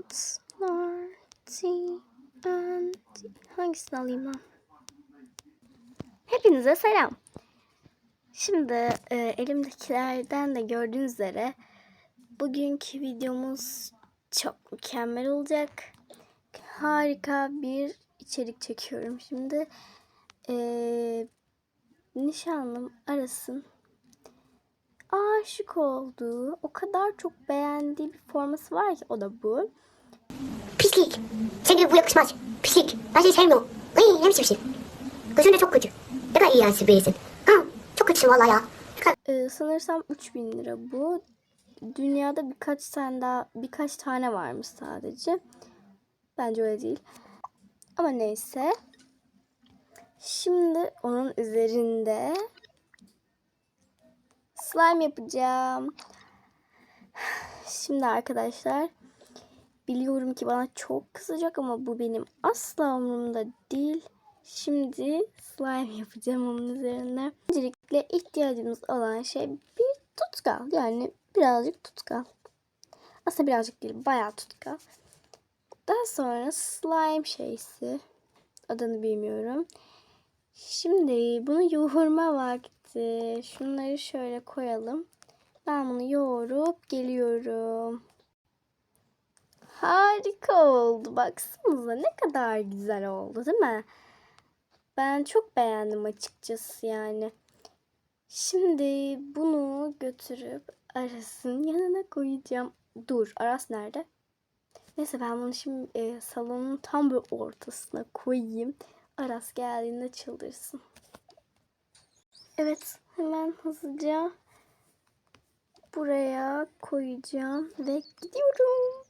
not naughty and... Hangisini alayım ben? Hepinize selam. Şimdi e, elimdekilerden de gördüğünüz üzere bugünkü videomuz çok mükemmel olacak. Harika bir içerik çekiyorum şimdi. E, nişanlım arasın aşık olduğu, o kadar çok beğendiği bir forması var ki o da bu. Pislik. Sana bu yakışmaz. Pislik. Ben seni sevmiyorum. Ay ne biçim şey. Gözün de çok kötü. Ne kadar iğrenç birisin. Ha, çok kötüsün vallahi ya. Ee, sanırsam 3000 lira bu. Dünyada birkaç tane daha birkaç tane varmış sadece. Bence öyle değil. Ama neyse. Şimdi onun üzerinde slime yapacağım. Şimdi arkadaşlar biliyorum ki bana çok kızacak ama bu benim asla umurumda değil. Şimdi slime yapacağım onun üzerine. Öncelikle ihtiyacımız olan şey bir tutkal. Yani birazcık tutkal. Aslında birazcık değil bayağı tutkal. Daha sonra slime şeysi. Adını bilmiyorum. Şimdi bunu yoğurma vakti. Şunları şöyle koyalım. Ben bunu yoğurup geliyorum. Harika oldu. Baksanıza ne kadar güzel oldu değil mi? Ben çok beğendim açıkçası yani. Şimdi bunu götürüp Aras'ın yanına koyacağım. Dur Aras nerede? Neyse ben bunu şimdi e, salonun tam bir ortasına koyayım. Aras geldiğinde çıldırsın. Evet hemen hızlıca buraya koyacağım ve gidiyorum.